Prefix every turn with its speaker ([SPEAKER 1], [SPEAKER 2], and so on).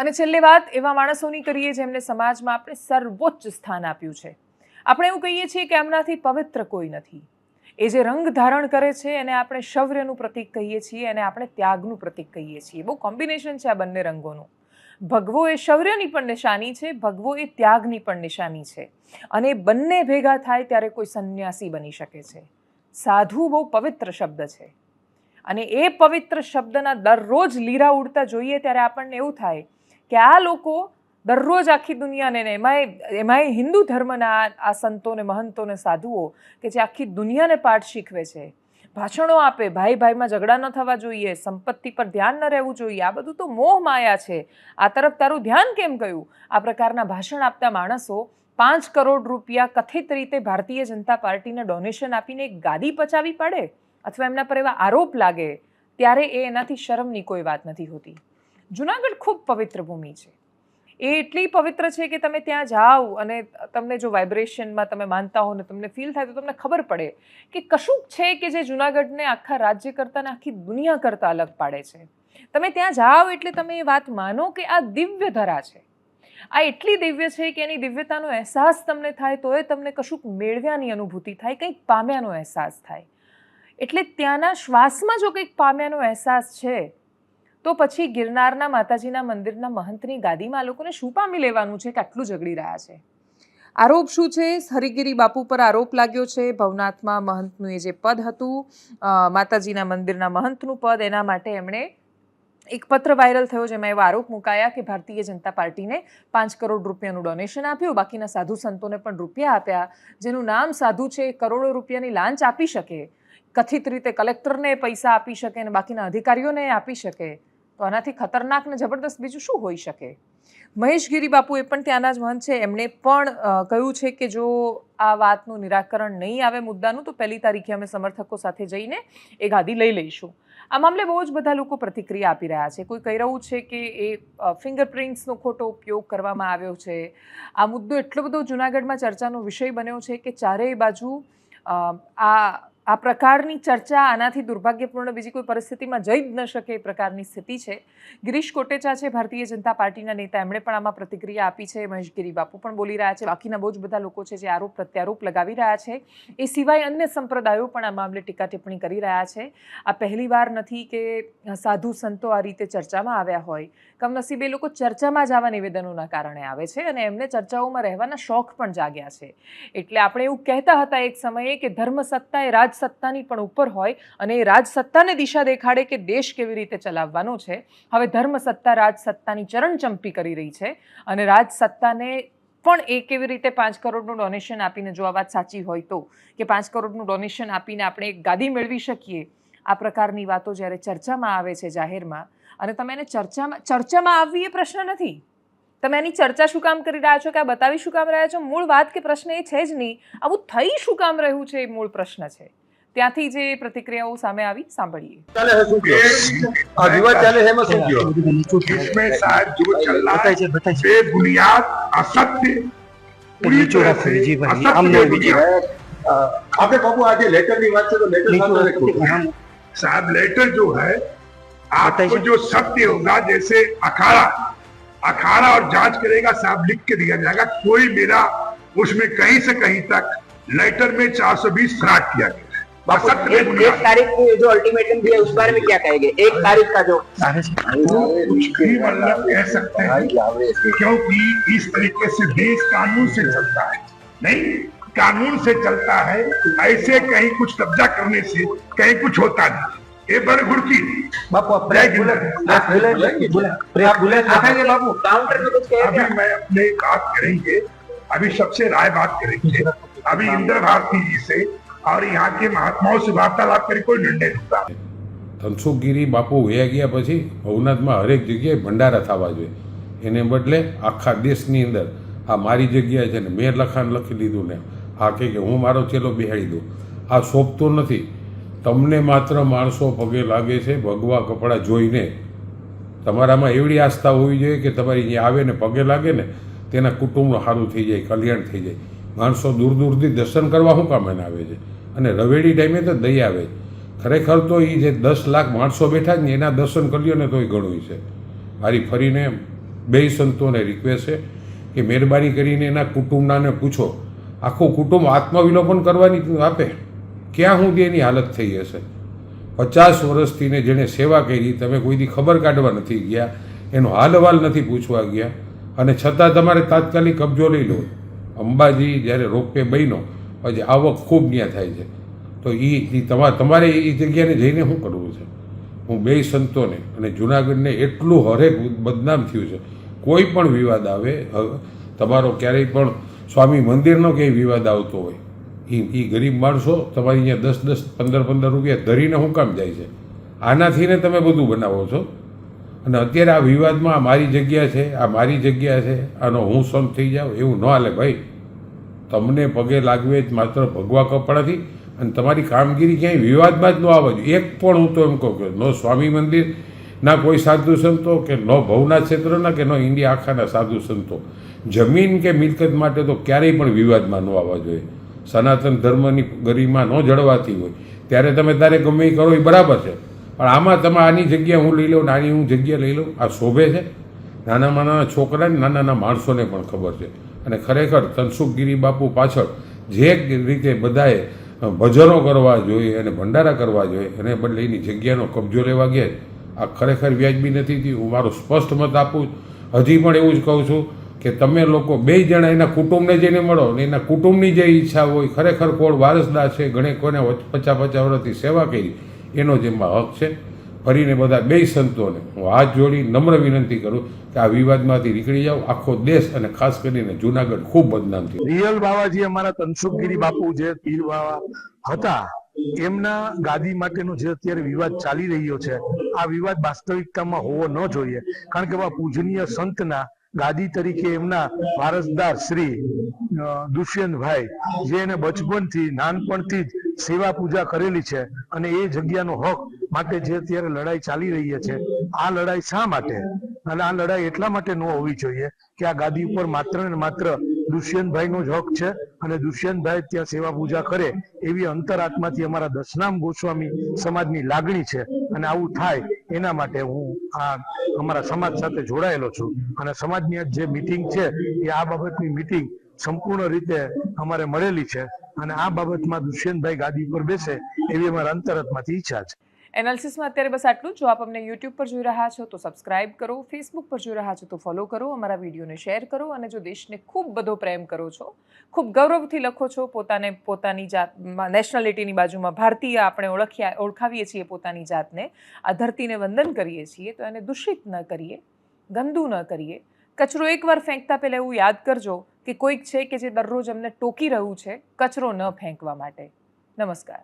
[SPEAKER 1] અને છેલ્લે વાત એવા માણસોની કરીએ જેમને સમાજમાં આપણે સર્વોચ્ચ સ્થાન આપ્યું છે. આપણે એવું કહીએ છીએ કે એમનાથી પવિત્ર કોઈ નથી. એ જે રંગ ધારણ કરે છે એને આપણે શૌર્યનું પ્રતીક કહીએ છીએ અને આપણે ત્યાગનું પ્રતીક કહીએ છીએ. બહુ કોમ્બિનેશન છે આ બંને રંગોનું. ભગવો એ શૌર્યની પણ નિશાની છે, ભગવો એ ત્યાગની પણ નિશાની છે. અને બંને ભેગા થાય ત્યારે કોઈ સંન્યાસી બની શકે છે. સાધુ બહુ પવિત્ર શબ્દ છે. અને એ પવિત્ર શબ્દના દરરોજ લીરા ઉડતા જોઈએ ત્યારે આપણને એવું થાય કે આ લોકો દરરોજ આખી દુનિયાને એમાંય એમાંય હિન્દુ ધર્મના આ- સંતોને, મહંતોને, સાધુઓ કે જે આખી દુનિયાને પાઠ શીખવે છે, ભાષણો આપે, ભાઈ ભાઈમાં ઝઘડા ન થવા જોઈએ, સંપત્તિ પર ધ્યાન ન રહેવું જોઈએ, આ બધું તો મોહ માયા છે. આ તરફ તારું ધ્યાન કેમ ગયું? આ પ્રકારના ભાષણ આપતા માણસો પાંચ કરોડ રૂપિયા કથિત રીતે ભારતીય જનતા પાર્ટીને ડોનેશન આપીને એક ગાદી પચાવી પાડે? અથવા એમના પર એવા આરોપ લાગે? ત્યારે એ એનાથી શરમની કોઈ વાત નથી હોતી. જુનાગઢ ખૂબ પવિત્ર ભૂમિ છે. એ એટલી પવિત્ર છે કે તમે ત્યાં જાઓ અને તમને જો વાઇબ્રેશનમાં તમે માનતા હો ને તમને ફીલ થાય તો તમને ખબર પડે કે કશુંક છે કે જે જુનાગઢને આખા રાજ્ય કરતાં ને આખી દુનિયા કરતાં અલગ પાડે છે. તમે ત્યાં જાઓ એટલે તમે એ વાત માનો કે આ દિવ્ય ધરા છે. આ એટલી દિવ્ય છે કે એની દિવ્યતાનો અહેસાસ તમને થાય તો એ તમને કશુંક મેળવ્યાની અનુભૂતિ થાય, કંઈક પામ્યાનો અહેસાસ થાય. એટલે ત્યાંના શ્વાસમાં જો કંઈક પામ્યાનો અહેસાસ છે તો પછી ગિરનારના માતાજીના મંદિરના મહંતની ગાદીમાં લોકોને શું પામી લેવાનું છે કે આટલું ઝઘડી રહ્યા છે? આરોપ શું છે? હરિગીરી બાપુ પર આરોપ લાગ્યો છે. ભવનાથમાં મહંતનું એ જે પદ હતું માતાજીના મંદિરના મહંતનું પદ, એના માટે એમણે એક પત્ર વાયરલ થયો જેમાં એવા આરોપ મુકાયા કે ભારતીય જનતા પાર્ટીને પાંચ કરોડ રૂપિયાનું ડોનેશન આપ્યું. બાકીના સાધુ સંતોને પણ રૂપિયા આપ્યા. જેનું નામ સાધુ છે, કરોડો રૂપિયાની લાંચ આપી શકે. કથિત રીતે કલેક્ટરને પૈસા આપી શકે અને બાકીના અધિકારીઓને આપી શકે. તો આનાથી ખતરનાક ને જબરદસ્ત બીજું શું હોઈ શકે? મહેશગીરી બાપુ એ પણ ત્યાંના જ મહંત છે. એમણે પણ કહ્યું છે કે જો આ વાતનું નિરાકરણ નહીં આવે મુદ્દાનું, તો પહેલી તારીખે અમે સમર્થકો સાથે જઈને એ ગાદી લઈ લઈશું. આ મામલે બહુ જ બધા લોકો પ્રતિક્રિયા આપી રહ્યા છે. કોઈ કહી રહ્યું છે કે એ ફિંગરપ્રિન્ટ્સનો ખોટો ઉપયોગ કરવામાં આવ્યો છે. આ મુદ્દો એટલો બધો જૂનાગઢમાં ચર્ચાનો વિષય બન્યો છે કે ચારેય બાજુ આ આ પ્રકારની ચર્ચા આનાથી દુર્ભાગ્યપૂર્ણ બીજી કોઈ પરિસ્થિતિમાં જઈ જ ન શકે એ પ્રકારની સ્થિતિ છે. ગિરીશ કોટેચા છે, ભારતીય જનતા પાર્ટીના નેતા. એમણે પણ આમાં પ્રતિક્રિયા આપી છે. મહેશગીરી બાપુ પણ બોલી રહ્યા છે. બાકીના બહુ જ બધા લોકો છે જે આરોપ પ્રત્યારોપ લગાવી રહ્યા છે. એ સિવાય અન્ય સંપ્રદાયો પણ આ મામલે ટીકા ટિપ્પણી કરી રહ્યા છે. આ પહેલીવાર નથી કે સાધુ સંતો આ રીતે ચર્ચામાં આવ્યા હોય. કમનસીબે એ લોકો ચર્ચામાં જ આવા નિવેદનોના કારણે આવે છે અને એમને ચર્ચાઓમાં રહેવાના શોખ પણ જાગ્યા છે. એટલે આપણે એવું કહેતા હતા એક સમયે કે ધર્મ સત્તા એ રાજસત્તાની પણ ઉપર હોય અને એ રાજસત્તાને દિશા દેખાડે કે દેશ કેવી રીતે ચલાવવાનો છે. હવે ધર્મ સત્તા રાજસત્તાની ચરણચંપી કરી રહી છે અને રાજસત્તાને પણ એ કેવી રીતે પાંચ કરોડનું ડોનેશન આપીને જો આ વાત સાચી હોય તો કે પાંચ કરોડનું ડોનેશન આપીને આપણે એક ગાદી મેળવી શકીએ, આ પ્રકારની વાતો જ્યારે ચર્ચામાં આવે છે જાહેરમાં અને તમે એને ચર્ચામાં ચર્ચામાં આવવી એ પ્રશ્ન નથી. તમે એની ચર્ચા શું કામ કરી રહ્યા છો કે આ બતાવી શું કામ રહ્યા છો મૂળ વાત કે પ્રશ્ન એ છે જ નહીં આવું થઈ શું કામ રહ્યું છે એ મૂળ પ્રશ્ન છે ત્યાંથી જે પ્રતિક્રિયાઓ સામે આવી સાંભળીએ
[SPEAKER 2] ચાલે છે શું કયો આ વિવાદ ચાલે છે એમાં શું કયો
[SPEAKER 3] इसमें शायद जो चल रहा
[SPEAKER 4] बताइए,
[SPEAKER 3] है
[SPEAKER 4] बताइए।
[SPEAKER 3] बेबुनियाद असत्य पूरी
[SPEAKER 4] नीचो
[SPEAKER 3] तरह
[SPEAKER 4] रखो,
[SPEAKER 3] से
[SPEAKER 4] जी भाई,
[SPEAKER 3] असत्य
[SPEAKER 4] हमने
[SPEAKER 3] बेबुनियाद।
[SPEAKER 2] આપણે બાપુ આજે લેટર ની વાત છે તો લેટર સાથે રાખો
[SPEAKER 4] हम
[SPEAKER 3] साहब लेटर जो है आपको
[SPEAKER 4] बताइए।
[SPEAKER 3] जो सत्य होगा जैसे अखाड़ा अखाड़ा और जाँच करेगा साहब लिख के दिया जाएगा कोई मेरा उसमें कहीं से कहीं तक लेटर में 420 फ्रॉड किया गया है।
[SPEAKER 5] एक, तारीख को जो अल्टीमेटम दिया उस बारे में क्या कहेंगे? एक तारीख का जो
[SPEAKER 4] आगे से
[SPEAKER 3] वो कुछ भी मतलब कह सकते हैं क्योंकि इस तरीके से देश कानून से चलता है। नहीं कानून से चलता है ऐसे कहीं कुछ कब्जा करने से कहीं कुछ होता नहीं। ये बड़ घुड़की।
[SPEAKER 2] બાપુ આ
[SPEAKER 3] જય
[SPEAKER 2] પ્રેસ બોલે
[SPEAKER 3] હિન્દ।
[SPEAKER 2] प्रेस बोले प्रेस बोले आखेंगे बापू
[SPEAKER 5] काउंटर में कुछ कहेंगे
[SPEAKER 3] अभी मैं अपने बात करेंगे अभी सबसे राय बात करेंगे अभी इंद्र भारती जी से और यहाँ के महात्माओं से वार्तालाप करके कोई निर्णय होगा
[SPEAKER 6] ધનસુખગીરી બાપુ વયા ગયા પછી ભવનાથમાં હરેક જગ્યાએ ભંડારા થવા જોઈએ એને બદલે આખા દેશની અંદર આ મારી જગ્યાએ છે ને મેં લખાણ લખી લીધું ને આ કહે કે હું મારો ચેલો બેહાડી દઉં આ શોભતું નથી તમને માત્ર માણસો પગે લાગે છે, ભગવા કપડાં જોઈને. તમારામાં એવડી આસ્થા હોવી જોઈએ કે તમારી જે આવે ને પગે લાગે ને, તેના કુટુંબનું સારું થઈ જાય, કલ્યાણ થઈ જાય. માણસો દૂર દૂરથી દર્શન કરવા શું કામ એને આવે છે? અને રવેડી ટાઈમે તો દઈ આવે. ખરેખર તો એ જે દસ લાખ માણસો બેઠા છે ને, એના દર્શન કર્યો ને તોય ઘણું છે. મારી ફરીને બે સંતોને રિક્વેસ્ટ છે કે મહેરબાની કરીને એના કુટુંબનાને પૂછો. આખું કુટુંબ આત્મવિલોપન કરવાની આપે? ક્યાં સુધી એની હાલત થઈ હશે? પચાસ વર્ષથી ને જેણે સેવા કરી, તમે કોઈથી ખબર કાઢવા નથી ગયા, એનો હાલ હાલવાલ નથી પૂછવા ગયા. અને છતાં તમારે તાત્કાલિક કબજો લઈ લો. અંબાજી જ્યારે રોપવે બન્યો, પછી આવક ખૂબ ત્યાં થાય છે. તો એ તમારે તમારે એ જગ્યાને જઈને શું કરવું છે? હું બે સંતોને અને જુનાગઢને એટલું હરેક બદનામ થયું છે. કોઈ પણ વિવાદ આવે તમારો ક્યારેય પણ સ્વામી મંદિરનો ક્યાંય વિવાદ આવતો હોય એ એ ગરીબ માણસો તમારી અહીંયા દસ દસ, પંદર પંદર રૂપિયા ધરીને શું કામ જાય છે? આનાથી ને તમે બધું બનાવો છો? અને અત્યારે આ વિવાદમાં આ મારી જગ્યા છે, આ મારી જગ્યા છે, આનો હું સમ થઈ જાઉં? એવું ન હાલે ભાઈ. તમને પગે લાગવે જ માત્ર ભગવા કપડાથી અને તમારી કામગીરી ક્યાંય વિવાદમાં જ ન આવવા જોઈએ એક પણ હું તો એમ કહું કે નો સ્વામી મંદિર, ના કોઈ સાધુ સંતો, કે નો ભવના ક્ષેત્રના, કે નો ઇન્ડિયા આખાના સાધુ સંતો. જમીન કે મિલકત માટે તો ક્યારેય પણ વિવાદમાં ન આવવા જોઈએ. સનાતન ધર્મની ગરિમા ન જળવાતી હોય. ત્યારે તમે તારે ગમે એ કરો એ બરાબર છે. પણ આમાં તમે આની જગ્યા હું લઈ લઉં નાની હું જગ્યા લઈ લઉં, આ શોભે છે? નાનામાં નાના છોકરાને નાના નાના માણસોને પણ ખબર છે. અને ખરેખર તનસુખગીરી બાપુ પાછળ જે રીતે બધાએ ભજનો કરવા જોઈએ અને ભંડારા કરવા જોઈએ, એને બદલે એની જગ્યાનો કબજો લેવા ગયા આ ખરેખર વ્યાજબી નથી થયું. હું મારો સ્પષ્ટ મત આપું હજી પણ એવું જ કહું છું કે તમે લોકો બે જણા એના કુટુંબને જઈને મળો ને એના કુટુંબની જે ઈચ્છા હોય, ખરેખર કોણ વારસદાર છે ઘણે કોને પચાસ પચાસ વર્ષથી સેવા કરી, એનો જેમાં હક છે. ફરીને બધા બે સંતોને હું હાથ જોડી નમ્ર વિનંતી કરું કે આ વિવાદમાંથી નીકળી જાઓ. આખો દેશ અને ખાસ કરીને જુનાગઢ ખૂબ બદનામ થયું.
[SPEAKER 3] રિયલ બાવાજી અમારા તનસુખગીરી બાપુ જે પીર બાવા હતા, એમના ગાદી માટેનો જે અત્યારે વિવાદ ચાલી રહ્યો છે, આ વિવાદ વાસ્તવિકતામાં હોવો ન જોઈએ. કારણ કે પૂજનીય સંતના ગાદી તરીકે એમના વારસદાર શ્રી દુષ્યંતભાઈ, જે એને બચપનથી, નાનપણથી જ સેવા પૂજા કરેલી છે અને એ જગ્યાનો હક માટે જે અત્યારે લડાઈ ચાલી રહી છે, આ લડાઈ શા માટે? અને આ લડાઈ એટલા માટે ન હોવી જોઈએ કે આ ગાદી ઉપર માત્ર ને માત્ર દુષ્યંતભાઈ નો જ હક છે અને દુષ્યંતભાઈ ત્યાં સેવા પૂજા કરે એવી અંતરાત્માથી અમારા દશનામ ગોસ્વામી સમાજની લાગણી છે અને આવું થાય એના માટે હું આ અમારા સમાજ સાથે જોડાયેલો છું. અને સમાજની જે મિટિંગ છે, એ આ બાબતની મિટિંગ સંપૂર્ણ રીતે અમારે મળેલી છે. અને આ બાબતમાં દુષ્યંતભાઈ ગાદી પર બેસે એવી અમારા અંતરત્માથી ઈચ્છા છે.
[SPEAKER 1] એનાલિસિસમાં અત્યારે બસ આટલું જો. આપ અમને યુટ્યુબ પર જોઈ રહ્યા છો તો સબસ્ક્રાઇબ કરો, ફેસબુક પર જોઈ રહ્યા છો તો ફોલો કરો, અમારા વિડીયોને શેર કરો અને જો દેશને ખૂબ બધો પ્રેમ કરો છો, ખૂબ ગૌરવથી લખો છો, પોતાને પોતાની જાત નેશનાલિટીની બાજુમાં ભારતીય આપણે ઓળખ્યા, ઓળખાવીએ છીએ પોતાની જાતને, આ ધરતીને વંદન કરીએ છીએ, તો એને દૂષિત ન કરીએ, ગંદુ ન કરીએ. કચરો એકવાર ફેંકતા પહેલાં એવું યાદ કરજો કે કોઈક છે કે જે દરરોજ અમને ટોકી રહ્યું છે કચરો ન ફેંકવા માટે. નમસ્કાર.